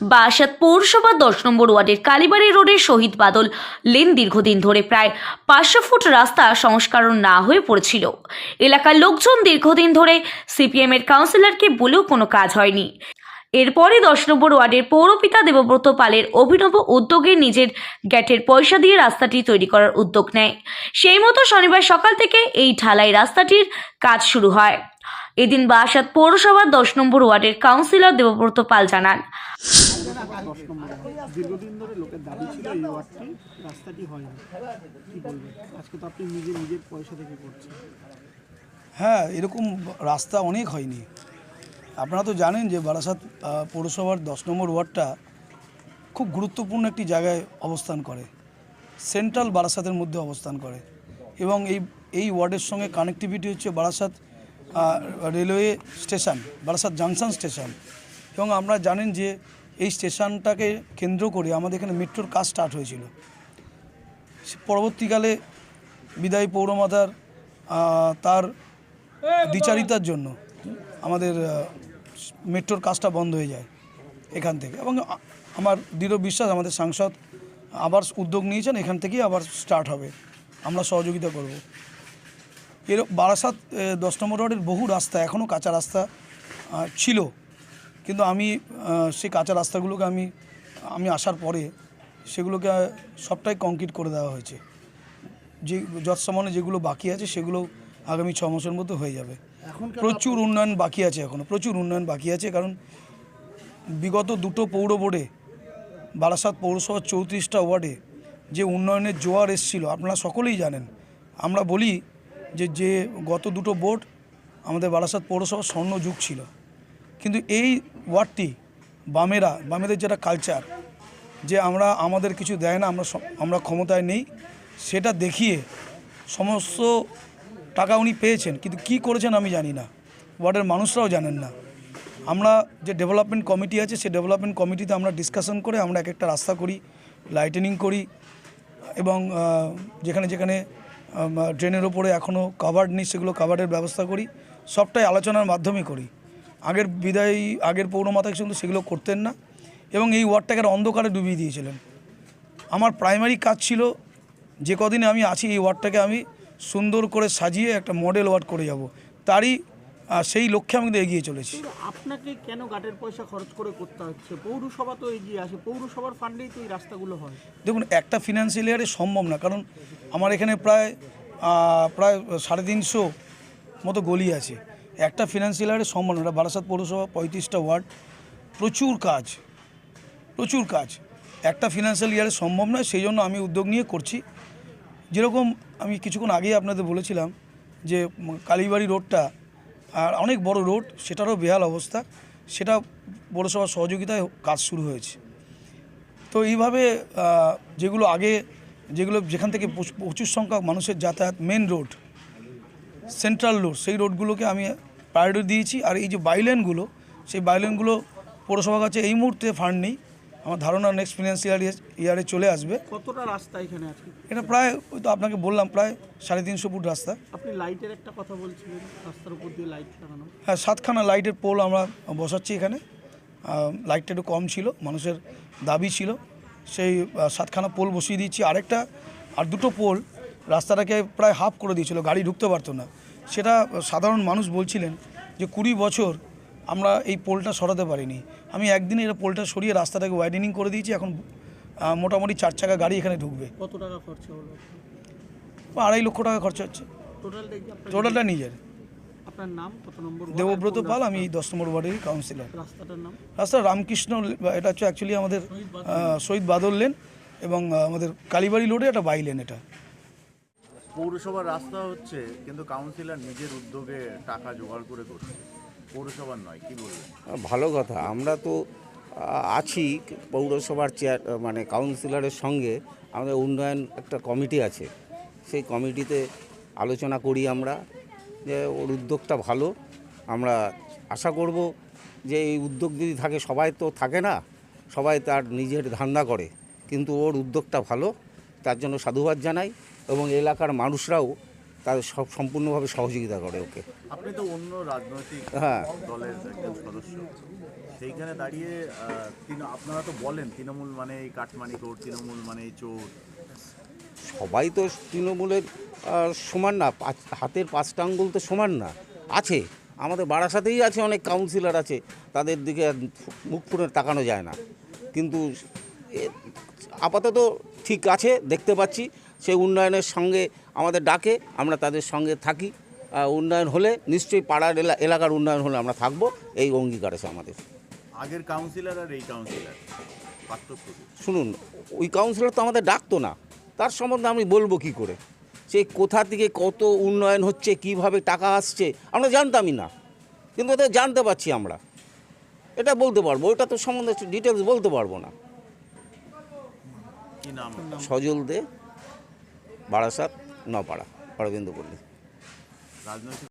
বাসাত পৌরসভা দশ নম্বর ওয়ার্ডের কালীবাড়ি রোডের শহীদ বাদল লেন দীর্ঘদিন ধরে প্রায় পাঁচশো ফুট রাস্তা সংস্করণ না হয়ে পড়েছিল। এলাকার লোকজন দীর্ঘদিন ধরে সিপিএম এর কাউন্সিলরকে বলেও কোনো কাজ হয়নি। এরপরে দশ নম্বর ওয়ার্ডের পৌরপিতা দেবব্রত পালের অভিনব উদ্যোগে নিজের গ্যাটের পয়সা দিয়ে রাস্তাটি তৈরি করার উদ্যোগ নেয়। সেই মতো শনিবার সকাল থেকে এই ঢালাই রাস্তাটির কাজ শুরু হয়। এদিন বাসাত পৌরসভার দশ নম্বর ওয়ার্ডের কাউন্সিলর দেবব্রত পাল জানান দশ নম্বরে দীর্ঘদিন ধরে লোকের দাবি ছিল এই ওয়ার্ডটি, রাস্তাটি হয়নি। কি বলবেন? আজকে তো আপনি নিজে নিজের পয়সা থেকে করছেন। হ্যাঁ এরকম রাস্তা অনেক হয়নি। আপনারা তো জানেন যে বারাসাত পৌরসভার দশ নম্বর ওয়ার্ডটা খুব গুরুত্বপূর্ণ একটি জায়গায় অবস্থান করে। সেন্ট্রাল বারাসাতের মধ্যে অবস্থান করে। এবং এই এই ওয়ার্ডের সঙ্গে কানেক্টিভিটি হচ্ছে Barasat railway station, Barasat junction station. এবং আমরা জানেন যে এই স্টেশনটাকে কেন্দ্র করে আমাদের এখানে মেট্রোর কাজ স্টার্ট হয়েছিল। পরবর্তীকালে বিদায়ী পৌরমাতার তার দ্বিচারিতার জন্য আমাদের মেট্রোর কাজটা বন্ধ হয়ে যায় এখান থেকে। এবং আমার দৃঢ় বিশ্বাস আমাদের সাংসদ আবার উদ্যোগ নিয়েছেন এখান থেকেই আবার স্টার্ট হবে। আমরা সহযোগিতা করব। এর বারাসাত দশ নম্বর ওয়ার্ডের বহু রাস্তা এখনও কাঁচা রাস্তা ছিল। কিন্তু আমি সেই কাঁচা রাস্তাগুলোকে আমি আমি আসার পরে সেগুলোকে সবটাই কংক্রিট করে দেওয়া হয়েছে। যে যৎসামান্য যেগুলো বাকি আছে সেগুলো আগামী ছ মাসের মধ্যে হয়ে যাবে। প্রচুর উন্নয়ন বাকি আছে এখনও প্রচুর উন্নয়ন বাকি আছে কারণ বিগত দুটো পৌর বোর্ডে বারাসাত পৌরসভার চৌত্রিশটা ওয়ার্ডে যে উন্নয়নের জোয়ার এসেছিল আপনারা সকলেই জানেন। আমরা বলি যে যে গত দুটো বোর্ড আমাদের বারাসাত পৌরসভার স্বর্ণযুগ ছিল। কিন্তু এই ওয়ার্ডটি বামেরা, বামেদের যেটা কালচার যে আমরা আমাদের কিছু দেয় না, আমরা আমরা ক্ষমতায় নেই, সেটা দেখিয়ে সমস্ত টাকা উনি পেয়েছেন। কিন্তু কি করেছেন আমি জানি না। ওয়ার্ডের মানুষরাও জানেন না। আমরা যে ডেভেলপমেন্ট কমিটি আছে সেই ডেভেলপমেন্ট কমিটিতে আমরা ডিসকাশন করে আমরা এক একটা রাস্তা করি লাইটেনিং করি এবং যেখানে যেখানে ড্রেনের ওপরে এখনও কাভার্ড নেই, সেগুলো কাভার্ডের ব্যবস্থা করি, সবটাই আলোচনার মাধ্যমে করি। আগের বিদায়ী আগের পৌরমাতা কিন্তু সেগুলো করতেন না। এবং এই ওয়ার্ডটাকে অন্ধকারে ডুবিয়ে দিয়েছিলেন। আমার প্রাইমারি কাজ ছিল যে কদিনে আমি আছি এই ওয়ার্ডটাকে আমি সুন্দর করে সাজিয়ে একটা মডেল ওয়ার্ড করে যাব। তারই সেই লক্ষ্যে আমি কিন্তু এগিয়ে চলেছি। আপনাকে কেন গাটের পয়সা খরচ করে করতে হচ্ছে? পৌরসভা তো এগিয়ে আসে পৌরসভার ফান্ডেই তো এই রাস্তাগুলো হয়। দেখুন একটা ফিনান্সিয়াল ইয়ারে সম্ভব না কারণ আমার এখানে প্রায় প্রায় সাড়ে তিনশো মতো গলি আছে। একটা ফিনান্সিয়াল ইয়ারে সম্ভব না এটা বারাসাত পৌরসভা পঁয়ত্রিশটা ওয়ার্ড, প্রচুর কাজ প্রচুর কাজ। একটা ফিনান্সিয়াল ইয়ারে সম্ভব নয়, সেই জন্য আমি উদ্যোগ নিয়ে করছি। যেরকম আমি কিছুক্ষণ আগেই আপনাদের বলেছিলাম যে, কালীবাড়ি রোডটা, আর অনেক বড় রোড, সেটারও বেহাল অবস্থা। সেটা পৌরসভার সহযোগিতায় কাজ শুরু হয়েছে। তো এইভাবে যেগুলো আগে, যেগুলো যেখান থেকে প্রচুর সংখ্যক মানুষের যাতায়াত মেন রোড সেন্ট্রাল রোড সেই রোডগুলোকে আমি প্রায়োরিটি দিয়েছি। আর এই যে বাইলেনগুলো সেই বাইলেনগুলো পৌরসভার কাছে এই মুহূর্তে ফান্ড নেই। আমার ধারণা নেক্সট ফিনান্সিয়াল ইয়ারে চলে আসবে। কতটা রাস্তা এখানে আছে? এটা প্রায় ওই তো আপনাকে বললাম প্রায় সাড়ে তিনশো ফুট রাস্তা। আপনি লাইটের একটা কথা বলছিলেন রাস্তার উপর দিয়ে লাইট লাগানো। হ্যাঁ সাতখানা লাইটের পোল আমরা বসাচ্ছি এখানে। লাইটটা একটু কম ছিল মানুষের দাবি ছিল। সেই সাতখানা পোল বসিয়ে দিচ্ছি আরেকটা আর দুটো পোল রাস্তাটাকে প্রায় হাফ করে দিয়েছিল গাড়ি ঢুকতে পারতো না। সেটা সাধারণ মানুষ বলছিলেন যে কুড়ি বছর আমরা এই পোলটা সরাতে পারিনি। আমি একদিনে এটা পোলটা সরিয়ে রাস্তাটাকে ওয়াইডেনিং করে দিয়েছি এখন মোটামুটি চার চাকা গাড়ি এখানে ঢুকবে। কত টাকা খরচা হলো? আড়াই লক্ষ টাকা খরচা হচ্ছে। টোটালটা নিজের। আপনার নাম কত নম্বর দেবব্রত পাল আমি এই দশ নম্বর ওয়ার্ডেরই কাউন্সিলর রাস্তাটার নাম? রাস্তা রামকৃষ্ণ এটা হচ্ছে অ্যাকচুয়ালি আমাদের শহীদ বাদল লেন। এবং আমাদের কালীবাড়ি রোডে একটা বাই লেন এটা। পৌরসভার রাস্তা হচ্ছে কিন্তু কাউন্সিলর নিজের উদ্যোগে টাকা জোগাড় করে করছে। পৌরসভার নয়, কি বলবেন? ভালো কথা। আমরা তো আছি পৌরসভার চেয়ার মানে কাউন্সিলরের সঙ্গে। আমাদের উন্নয়ন একটা কমিটি আছে। সেই কমিটিতে আলোচনা করি আমরা যে ওর উদ্যোগটা ভালো। আমরা আশা করব যে এই উদ্যোগ যদি থাকে, সবাই তো থাকে না, সবাই তার নিজের ধান্দা করে। কিন্তু ওর উদ্যোগটা ভালো। তার জন্য সাধুবাদ জানাই। এবং এলাকার মানুষরাও তাদের সব সম্পূর্ণভাবে সহযোগিতা করে ওকে। আপনি তো অন্য রাজনৈতিক হ্যাঁ। দলের একজন সদস্য। সেইখানে দাঁড়িয়ে আপনারা তো বলেন তৃণমূল মানে এই কাটমানি চোর তৃণমূল মানে এই চোর। সবাই তো তৃণমূলের সমান না হাতের পাঁচটা আঙ্গুল তো সমান না। আছে আমাদের বারাসাতেই আছে অনেক কাউন্সিলর আছে তাদের দিকে মুখ ফুটে তাকানো যায় না। কিন্তু আপাতত ঠিক আছে দেখতে পাচ্ছি। সেই উন্নয়নের সঙ্গে আমাদের ডাকে আমরা তাদের সঙ্গে থাকি। উন্নয়ন হলে নিশ্চয়ই পাড়ার এলা- এলাকার উন্নয়ন হলে আমরা থাকব এই অঙ্গীকার আছে আমাদের। আগের কাউন্সিলর আর এই কাউন্সিলর? শুনুন ওই কাউন্সিলর তো আমাদের ডাকতো না তার সম্বন্ধে আমি বলব কি করে? সে কোথা থেকে কত উন্নয়ন হচ্ছে কীভাবে টাকা আসছে আমরা জানতামই না। কিন্তু ওদের জানতে পারছি আমরা। এটা বলতে পারব ওটা তো সম্বন্ধে ডিটেলস বলতে পারব না। সজল দে। বারাসাত নপাড়া অরবিন্দপল্লী রাজনৈতিক